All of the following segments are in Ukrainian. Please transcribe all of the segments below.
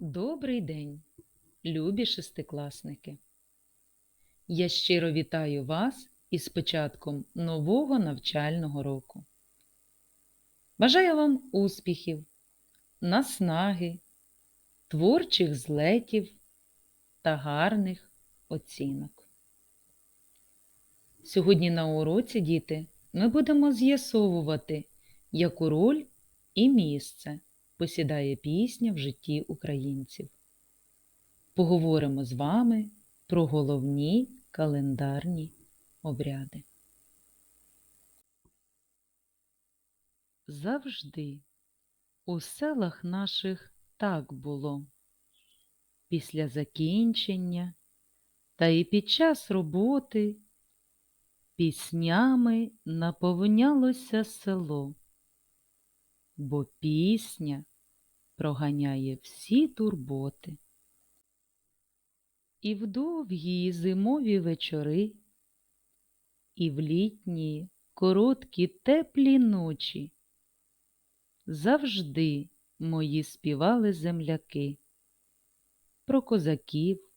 Добрий день, любі шестикласники! Я щиро вітаю вас із початком нового навчального року. Бажаю вам успіхів, наснаги, творчих злетів та гарних оцінок. Сьогодні на уроці, діти, ми будемо з'ясовувати, яку роль і місце посідає пісня в житті українців. Поговоримо з вами про головні календарні обряди. Завжди у селах наших так було. Після закінчення та і під час роботи піснями наповнялося село бо пісня проганяє всі турботи. І в довгі зимові вечори, і в літні короткі теплі ночі завжди мої співали земляки про козаків,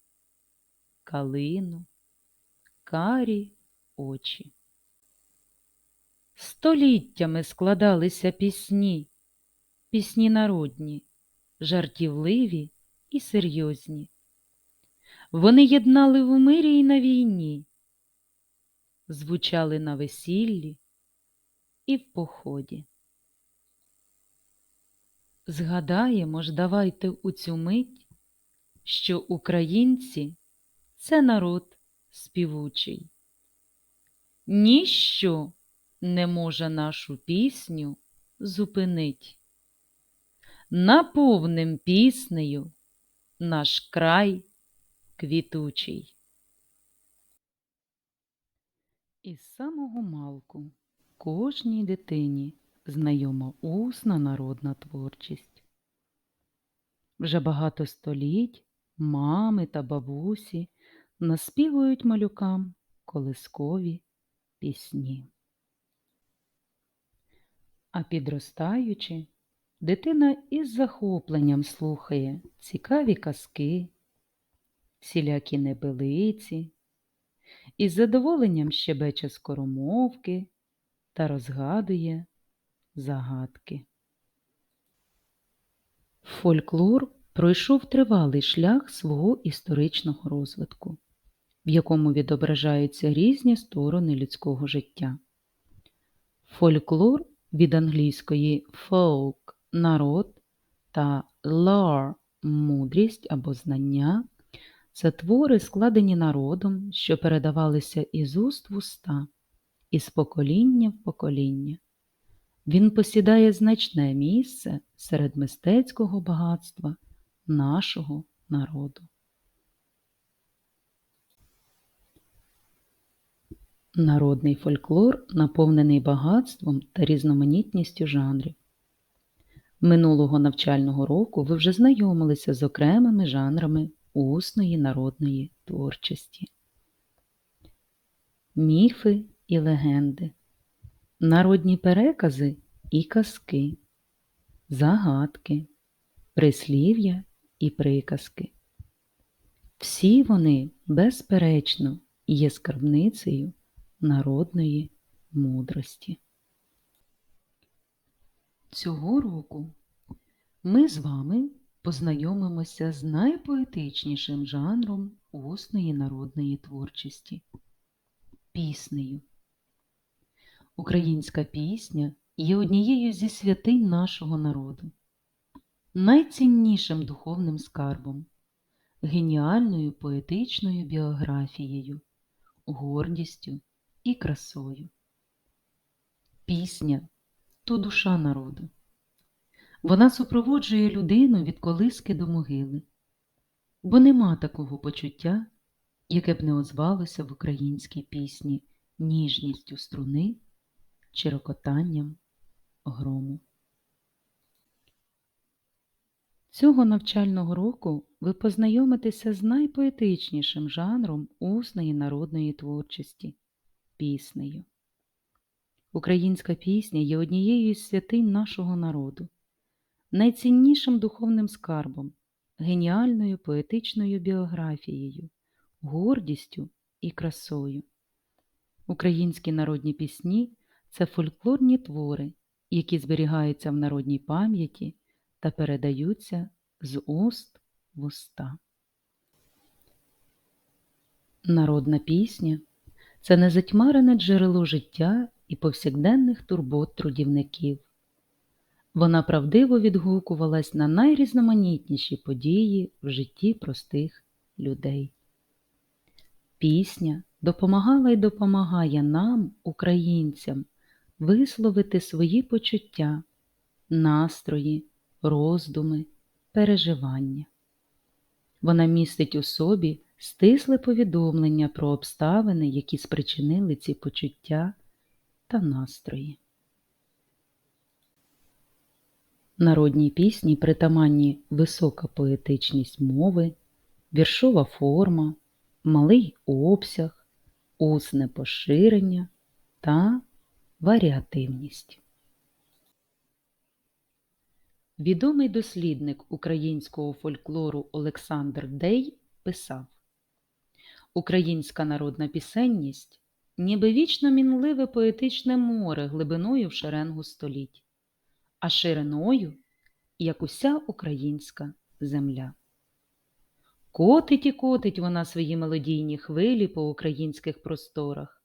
калину, карі очі. Століттями складалися пісні, пісні народні, жартівливі і серйозні. Вони єднали в мирі й на війні, звучали на весіллі і в поході. Згадаємо ж давайте у цю мить, що українці це народ співучий. Ніщо не може нашу пісню зупинить. Наповним піснею наш край квітучий. Із самого малку кожній дитині знайома усна народна творчість. Вже багато століть мами та бабусі наспівують малюкам колискові пісні. А підростаючи, дитина із захопленням слухає цікаві казки, всілякі небелиці, із задоволенням щебече скоромовки та розгадує загадки. Фольклор пройшов тривалий шлях свого історичного розвитку, в якому відображаються різні сторони людського життя. Фольклор від англійської folk народ та lore мудрість або знання це твори, складені народом, що передавалися із уст в уста, із покоління в покоління. Він посідає значне місце серед мистецького багатства нашого народу. Народний фольклор наповнений багатством та різноманітністю жанрів. Минулого навчального року ви вже знайомилися з окремими жанрами усної народної творчості. Міфи і легенди, народні перекази і казки, загадки, прислів'я і приказки. Всі вони, безперечно, є скарбницею народної мудрості. Цього року ми з вами познайомимося з найпоетичнішим жанром усної народної творчості піснею. Українська пісня є однією зі святинь нашого народу, найціннішим духовним скарбом, геніальною поетичною біографією, гордістю і красою. Пісня то душа народу. Вона супроводжує людину від колиски до могили, бо нема такого почуття, яке б не озвалося в українській пісні ніжністю струни чи рокотанням грому. Цього навчального року ви познайомитеся з найпоетичнішим жанром усної народної творчості піснею. Українська пісня є однією із святинь нашого народу, найціннішим духовним скарбом, геніальною поетичною біографією, гордістю і красою. Українські народні пісні це фольклорні твори, які зберігаються в народній пам'яті та передаються з уст в уста. Народна пісня це незатьмарене джерело життя і повсякденних турбот трудівників. Вона правдиво відгукувалась на найрізноманітніші події в житті простих людей. Пісня допомагала й допомагає нам, українцям, висловити свої почуття, настрої, роздуми, переживання. Вона містить у собі стисле повідомлення про обставини, які спричинили ці почуття та настрої. Народній пісні притаманні висока поетичність мови, віршова форма, малий обсяг, усне поширення та варіативність. Відомий дослідник українського фольклору Олександр Дей писав Українська народна пісенність ніби вічно мінливе поетичне море глибиною в шеренгу століть, а шириною, як уся українська земля. Котить і котить вона свої мелодійні хвилі по українських просторах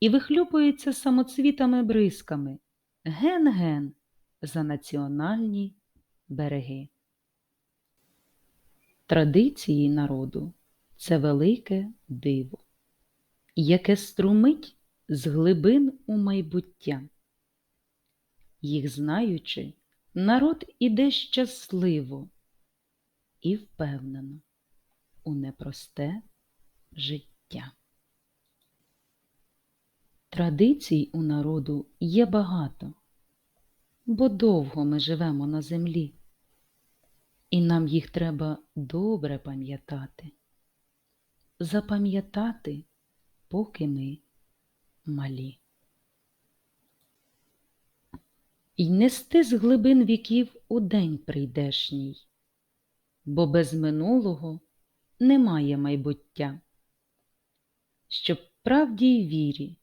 і вихлюпується самоцвітами бризками ген-ген за національні береги. Традиції народу це велике диво, яке струмить з глибин у майбуття. Їх знаючи, народ іде щасливо і впевнено у непросте життя. Традицій у народу є багато, бо довго ми живемо на землі, і нам їх треба добре пам'ятати, запам'ятати, поки ми малі. І нести з глибин віків у день прийдешній, бо без минулого немає майбуття, щоб правді й вірі,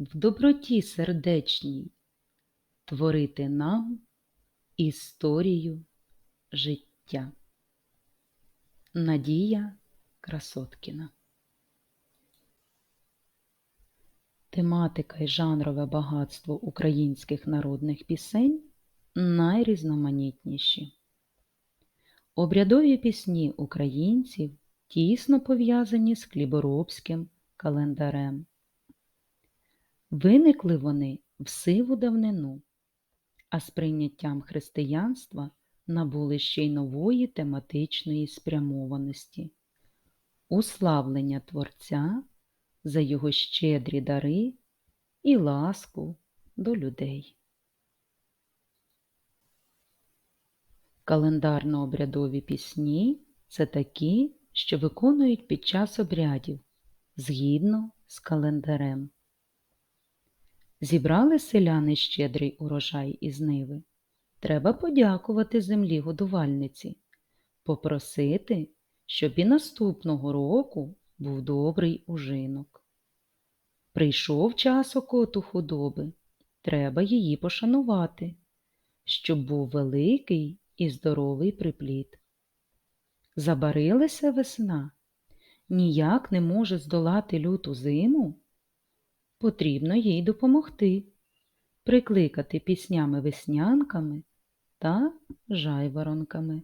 в доброті сердечній творити нам історію життя. Надія Красоткіна Тематика і жанрове багатство українських народних пісень найрізноманітніші. Обрядові пісні українців тісно пов'язані з хліборобським календарем. Виникли вони в сиву давнину, а з прийняттям християнства набули ще й нової тематичної спрямованості, уславлення Творця за його щедрі дари і ласку до людей. Календарно-обрядові пісні це такі, що виконують під час обрядів згідно з календарем. Зібрали селяни щедрий урожай із ниви. Треба подякувати землі годувальниці, попросити, щоб і наступного року був добрий ужинок. Прийшов час окоту худоби, треба її пошанувати, щоб був великий і здоровий приплід. Забарилася весна, ніяк не може здолати люту зиму. Потрібно їй допомогти, прикликати піснями веснянками та жайворонками.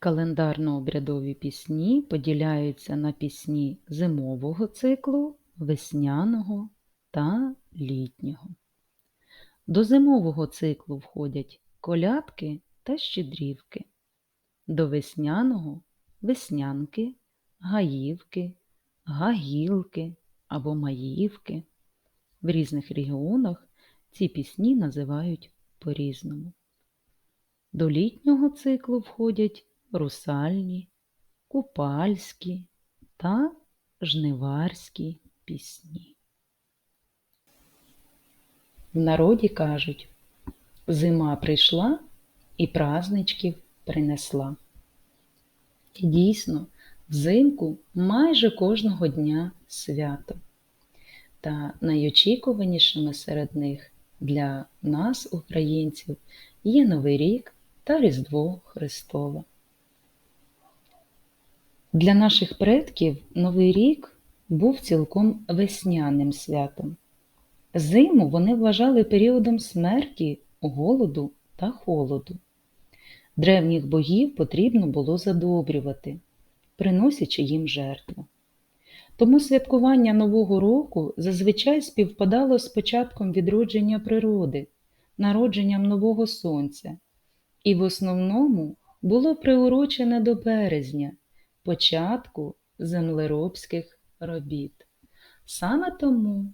Календарно-обрядові пісні поділяються на пісні зимового циклу, весняного та літнього. До зимового циклу входять колядки та щедрівки, до весняного веснянки, гаївки, гагілки або маївки. В різних регіонах ці пісні називають по-різному. До літнього циклу входять русальні, купальські та жниварські пісні. В народі кажуть, зима прийшла, і праздничків принесла. І дійсно, взимку майже кожного дня свято. Та найочікуванішими серед них для нас, українців, є Новий рік та Різдво Христове. Для наших предків Новий рік був цілком весняним святом. Зиму вони вважали періодом смерті, голоду та холоду. Древніх богів потрібно було задобрювати, приносячи їм жертву. Тому святкування Нового року зазвичай співпадало з початком відродження природи, народженням нового сонця, і в основному було приурочене до березня, початку землеробських робіт. Саме тому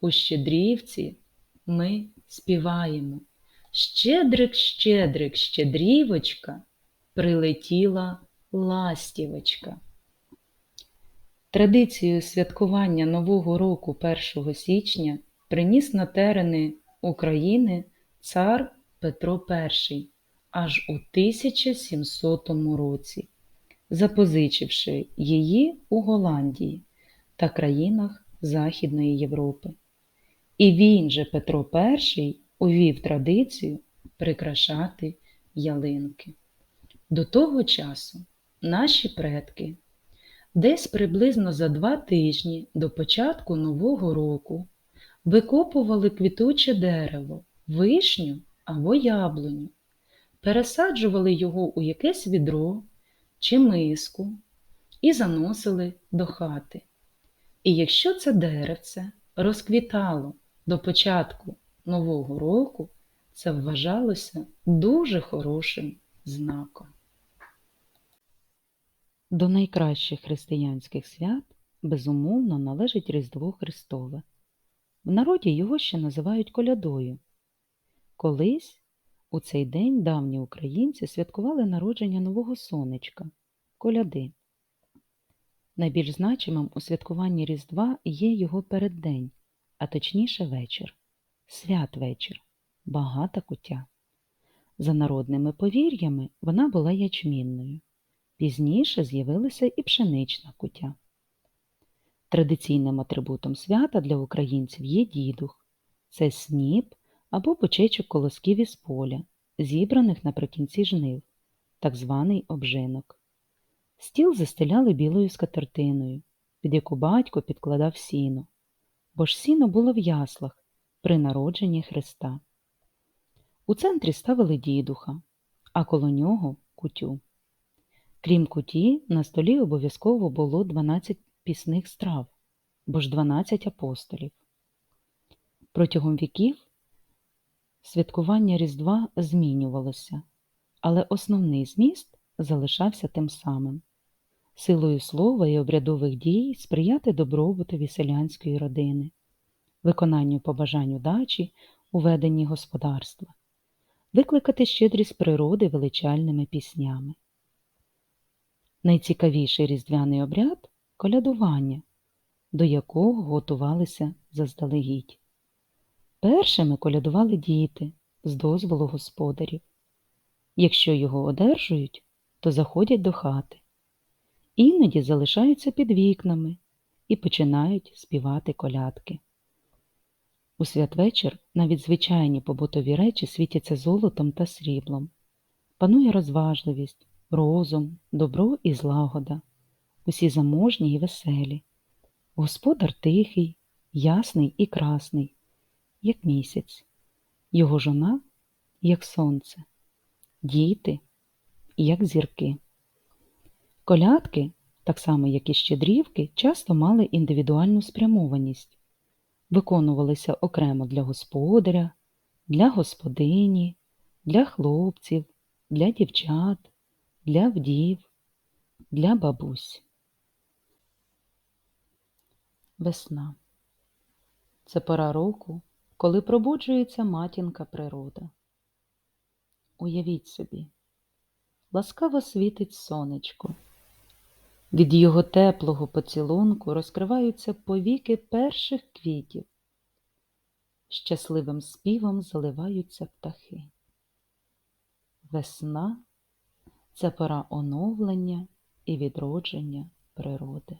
у Щедрівці ми співаємо Щедрик, щедрик, щедрівочка, прилетіла ластівочка. Традицію святкування Нового року 1 січня приніс на терени України цар Петро І аж у 1700 році, запозичивши її у Голландії та країнах Західної Європи. І він же Петро І увів традицію прикрашати ялинки. До того часу наші предки десь приблизно за два тижні до початку Нового року викопували квітуче дерево, вишню або яблуню, пересаджували його у якесь відро чи миску і заносили до хати. І якщо це деревце розквітало до початку Нового року, це вважалося дуже хорошим знаком. До найкращих християнських свят безумовно належить Різдво Христове. В народі його ще називають колядою. Колись у цей день давні українці святкували народження нового сонечка коляди. Найбільш значимим у святкуванні Різдва є його переддень, а точніше вечір, святвечір, багата куття. За народними повір'ями вона була ячмінною. Пізніше з'явилася і пшенична куття. Традиційним атрибутом свята для українців є дідух це сніп або почечок колосків із поля, зібраних наприкінці жнив, так званий обжинок. Стіл застеляли білою скатертиною, під яку батько підкладав сіно, бо ж сіно було в яслах при народженні Христа. У центрі ставили дідуха, а коло нього кутю. Крім куті, на столі обов'язково було 12 пісних страв, бо ж 12 апостолів. Протягом віків святкування Різдва змінювалося, але основний зміст залишався тим самим силою слова і обрядових дій сприяти добробутові селянської родини, виконанню побажань удачі у веденні господарства, викликати щедрість природи величальними піснями. Найцікавіший різдвяний обряд колядування, до якого готувалися заздалегідь. Першими колядували діти з дозволу господарів. Якщо його одержують, то заходять до хати, іноді залишаються під вікнами і починають співати колядки. У святвечір навіть звичайні побутові речі світяться золотом та сріблом. Панує розважливість, розум, добро і злагода, усі заможні і веселі. Господар тихий, ясний і красний, як місяць, його жона, як сонце, діти, як зірки. Колядки, так само як і щедрівки, часто мали індивідуальну спрямованість, виконувалися окремо для господаря, для господині, для хлопців, для дівчат, для вдів, для бабусь. Весна це пора року, коли пробуджується матінка природа. Уявіть собі, ласкаво світить сонечко. Від його теплого поцілунку розкриваються повіки перших квітів, щасливим співом заливаються птахи. Весна це пора оновлення і відродження природи.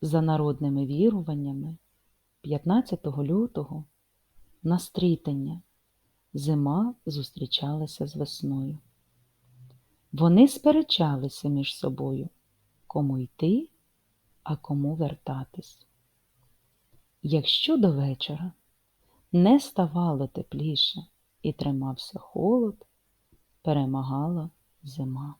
За народними віруваннями 15 лютого на стрітення зима зустрічалася з весною. Вони сперечалися між собою, кому йти, а кому вертатись. Якщо до вечора не ставало тепліше і тримався холод, перемагала зима.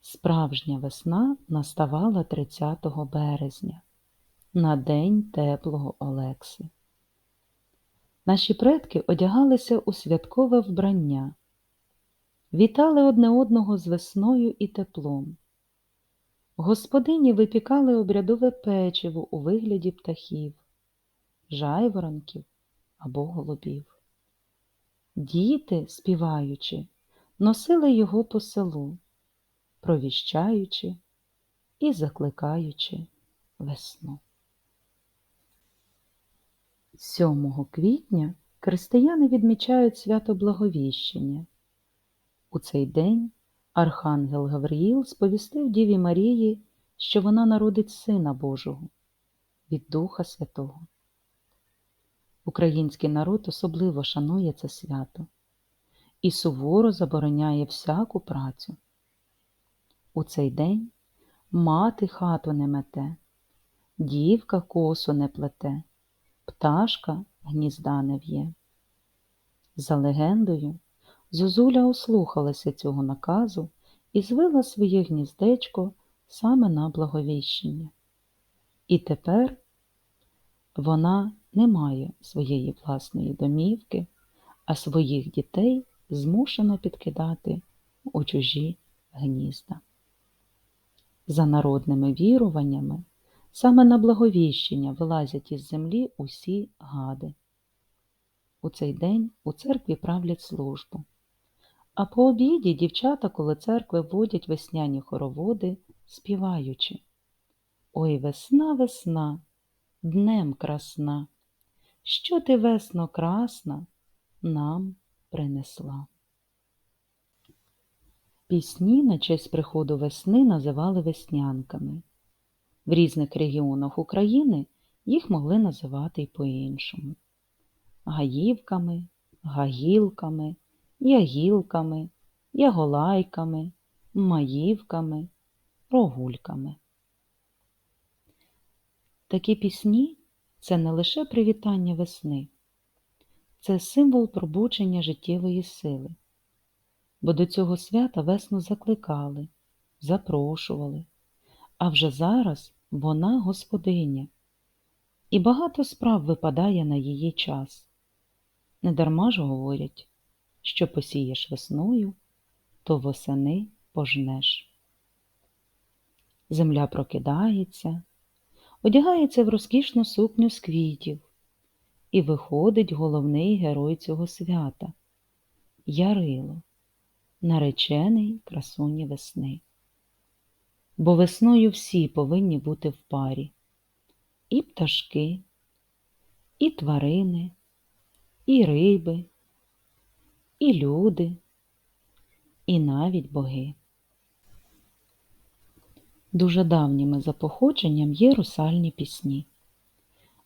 Справжня весна наставала 30 березня, на день теплого Олекси. Наші предки одягалися у святкове вбрання, вітали одне одного з весною і теплом. Господині випікали обрядове печиво у вигляді птахів, жайворонків або голубів. Діти, співаючи, носили його по селу, провіщаючи і закликаючи весну. 7 квітня християни відмічають свято Благовіщення. У цей день Архангел Гавриїл сповістив Діві Марії, що вона народить Сина Божого від Духа Святого. Український народ особливо шанує це свято і суворо забороняє всяку працю. У цей день мати хату не мете, дівка косу не плете, пташка гнізда не в'є. За легендою, Зозуля ослухалася цього наказу і звила своє гніздечко саме на благовіщення. І тепер вона не має своєї власної домівки, а своїх дітей змушена підкидати у чужі гнізда. За народними віруваннями, саме на благовіщення вилазять із землі усі гади. У цей день у церкві правлять службу. А по обіді дівчата коло церкви водять весняні хороводи, співаючи Ой весна, весна, днем красна, що ти весно красна нам принесла. Пісні на честь приходу весни називали веснянками. В різних регіонах України їх могли називати й по-іншому гаївками, гагілками, ягілками, яголайками, маївками, рогульками. Такі пісні це не лише привітання весни, це символ пробудження життєвої сили, бо до цього свята весну закликали, запрошували, а вже зараз вона господиня, і багато справ випадає на її час. Недарма ж говорять, що посієш весною, то восени пожнеш. Земля прокидається, одягається в розкішну сукню з квітів, і виходить головний герой цього свята Ярило, наречений красуні весни. Бо весною всі повинні бути в парі і пташки, і тварини, і риби, і люди, і навіть боги. Дуже давніми за походженням є русальні пісні.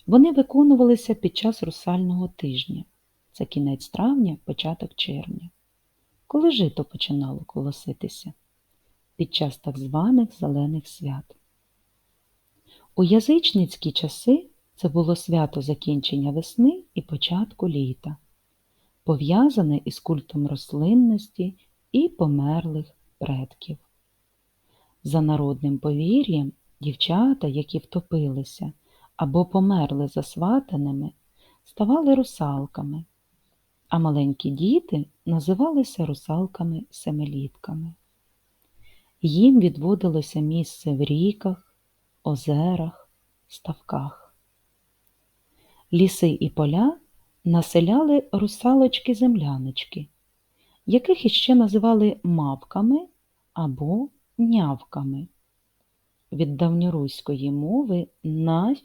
Вони виконувалися під час русального тижня, це кінець травня, початок червня, коли жито починало колоситися під час так званих зелених свят. У язичницькі часи це було свято закінчення весни і початку літа, пов'язане із культом рослинності і померлих предків. За народним повір'ям, дівчата, які втопилися або померли засватаними, ставали русалками, а маленькі діти називалися русалками-семилітками. Їм відводилося місце в ріках, озерах, ставках. Ліси і поля населяли русалочки-земляночки, яких іще називали мавками або нявками. Від давньоруської мови навь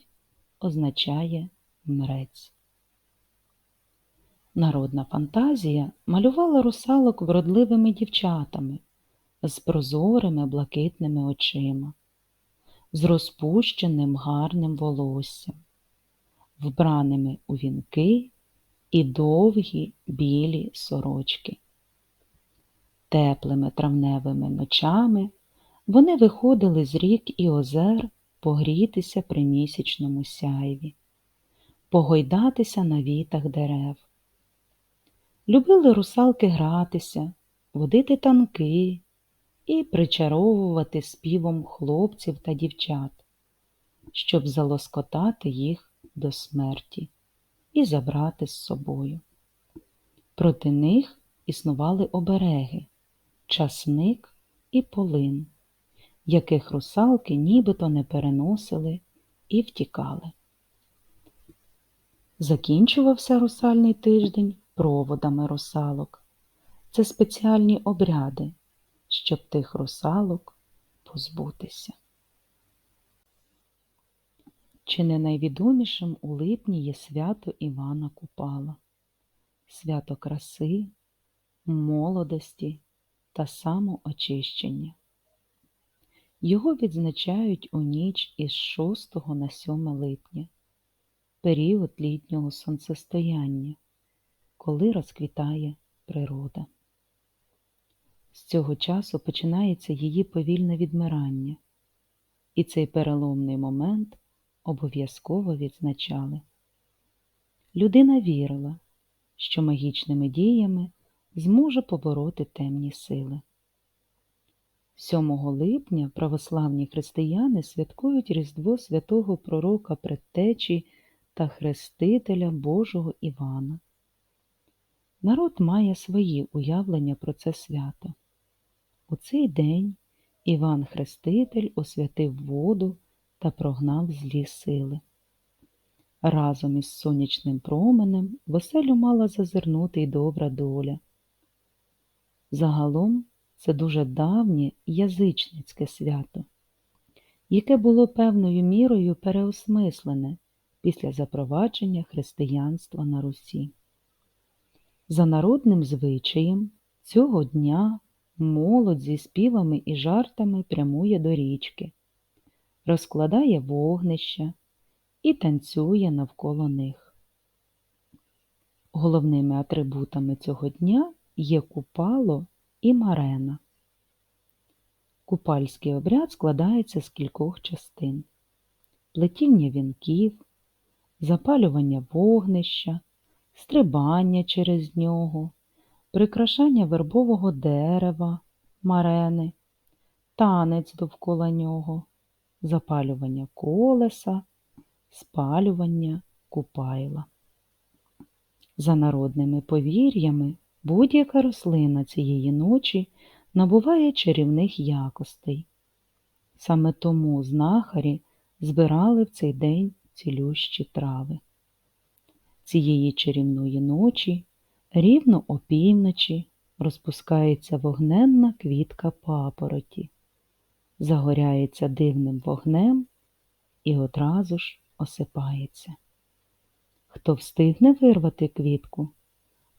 означає мрець. Народна фантазія малювала русалок вродливими дівчатами з прозорими блакитними очима, з розпущеним гарним волоссям, вбраними у вінки і довгі білі сорочки. Теплими травневими ночами вони виходили з рік і озер погрітися при місячному сяйві, погойдатися на вітах дерев. Любили русалки гратися, водити танки і причаровувати співом хлопців та дівчат, щоб залоскотати їх до смерті і забрати з собою. Проти них існували обереги, часник і полин, яких русалки нібито не переносили і втікали. Закінчувався русальний тиждень проводами русалок. Це спеціальні обряди, щоб тих русалок позбутися. Чи не найвідомішим у липні є свято Івана Купала, свято краси, молодості та самоочищення. Його відзначають у ніч із 6 на 7 липня, період літнього сонцестояння, коли розквітає природа. З цього часу починається її повільне відмирання, і цей переломний момент обов'язково відзначали. Людина вірила, що магічними діями зможе побороти темні сили. 7 липня православні християни святкують Різдво святого пророка Предтечі та Хрестителя Божого Івана. Народ має свої уявлення про це свято. У цей день Іван Хреститель освятив воду та прогнав злі сили. Разом із сонячним променем в оселю мала зазирнути й добра доля. Загалом це дуже давнє язичницьке свято, яке було певною мірою переосмислене після запровадження християнства на Русі. За народним звичаєм цього дня молодь зі співами і жартами прямує до річки, розкладає вогнища і танцює навколо них. Головними атрибутами цього дня є купало і марена. Купальський обряд складається з кількох частин плетіння вінків, запалювання вогнища, стрибання через нього, прикрашання вербового дерева, марени, танець довкола нього, запалювання колеса, спалювання купайла. За народними повір'ями, будь-яка рослина цієї ночі набуває чарівних якостей. Саме тому знахарі збирали в цей день цілющі трави. Цієї чарівної ночі, рівно опівночі, розпускається вогненна квітка папороті, загоряється дивним вогнем і одразу ж осипається. Хто встигне вирвати квітку,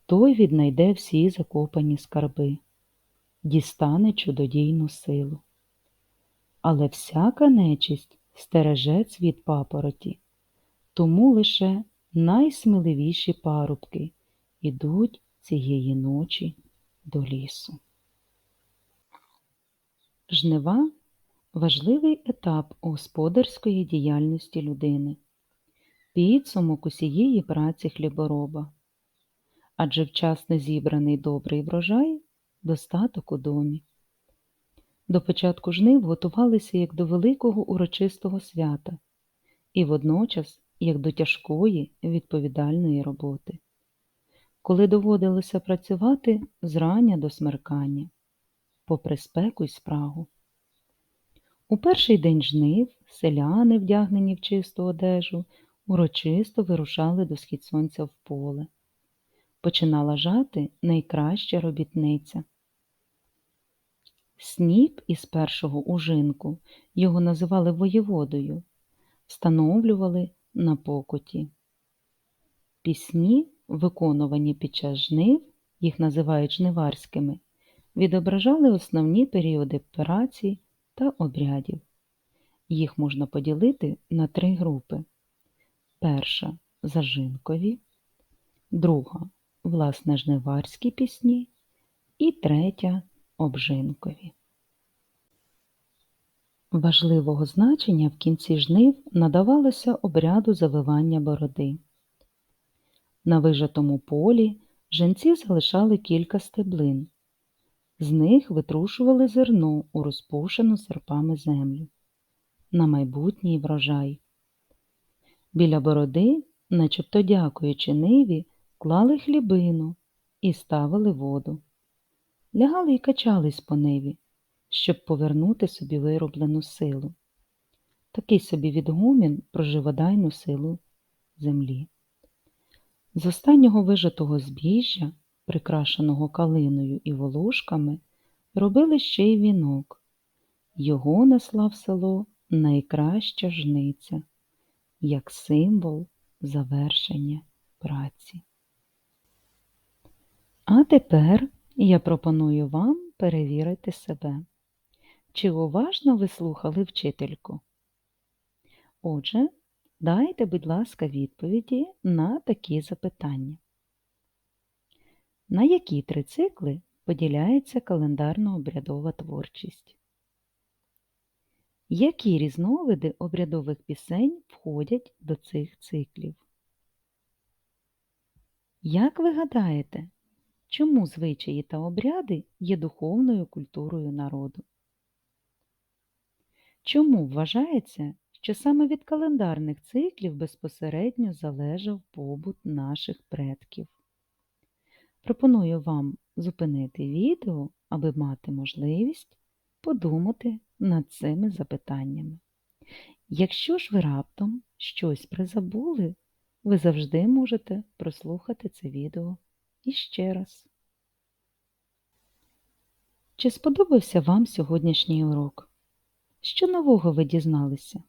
той віднайде всі закопані скарби, дістане чудодійну силу. Але всяка нечисть стереже цвіт папороті, тому лише найсміливіші парубки ідуть цієї ночі до лісу. Жнива важливий етап господарської діяльності людини, підсумок усієї праці хлібороба, адже вчасно зібраний добрий врожай достаток у домі. До початку жнив готувалися як до великого урочистого свята і водночас як до тяжкої відповідальної роботи, коли доводилося працювати зрання до смеркання, попри спеку й спрагу. У перший день жнив селяни, вдягнені в чисту одежу, урочисто вирушали до схід сонця в поле. Починала жати найкраща робітниця. Сніп із першого ужинку, його називали воєводою, встановлювали на покуті. Пісні виконувані під час жнив, їх називають жниварськими, відображали основні періоди операцій та обрядів. Їх можна поділити на три групи. Перша зажинкові, друга власне жниварські пісні і третя обжинкові. Важливого значення в кінці жнив надавалося обряду завивання бороди. На вижатому полі женці залишали кілька стеблин. З них витрушували зерно у розпушену серпами землю на майбутній врожай. Біля бороди, начебто дякуючи ниві, клали хлібину і ставили воду. Лягали й качались по ниві, щоб повернути собі вироблену силу. Такий собі відгомін про живодайну силу землі. З останнього вижатого збіжжя, прикрашеного калиною і волошками, робили ще й вінок. Його несла в село найкраща жниця, як символ завершення праці. А тепер я пропоную вам перевірити себе. Чи уважно ви слухали вчительку? Отже, дайте, будь ласка, відповіді на такі запитання. На які три цикли поділяється календарно-обрядова творчість? Які різновиди обрядових пісень входять до цих циклів? Як ви гадаєте, чому звичаї та обряди є духовною культурою народу? Чому вважається, що саме від календарних циклів безпосередньо залежав побут наших предків? Пропоную вам зупинити відео, аби мати можливість подумати над цими запитаннями. Якщо ж ви раптом щось призабули, ви завжди можете прослухати це відео іще раз. Чи сподобався вам сьогоднішній урок? Що нового ви дізналися?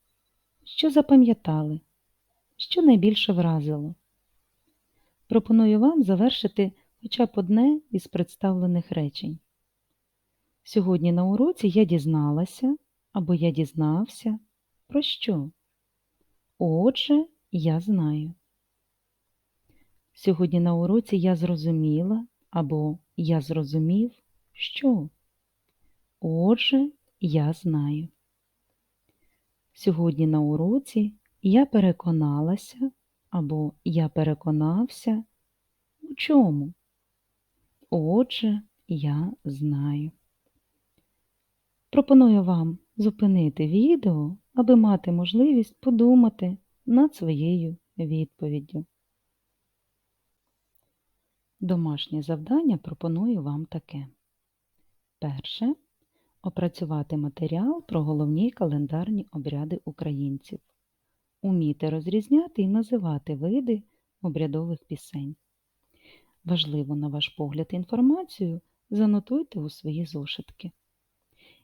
Що запам'ятали? Що найбільше вразило? Пропоную вам завершити хоча б одне із представлених речень. Сьогодні на уроці я дізналася або я дізнався про що? Отже, я знаю. Сьогодні на уроці я зрозуміла або я зрозумів, що. Отже, я знаю. Сьогодні на уроці я переконалася або я переконався у чому. Отже, я знаю. Пропоную вам зупинити відео, аби мати можливість подумати над своєю відповіддю. Домашнє завдання пропоную вам таке. Перше. Опрацювати матеріал про головні календарні обряди українців. Уміти розрізняти і називати види обрядових пісень. Важливо, на ваш погляд, інформацію занотуйте у свої зошитки.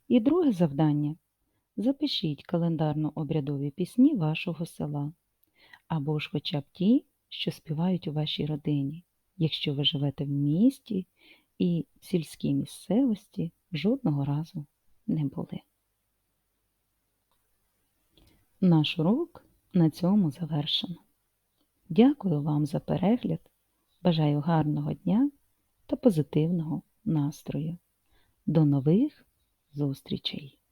І друге завдання запишіть календарно-обрядові пісні вашого села або ж хоча б ті, що співають у вашій родині, якщо ви живете в місті і сільській місцевості жодного разу не були. Наш урок на цьому завершено. Дякую вам за перегляд. Бажаю гарного дня та позитивного настрою. До нових зустрічей!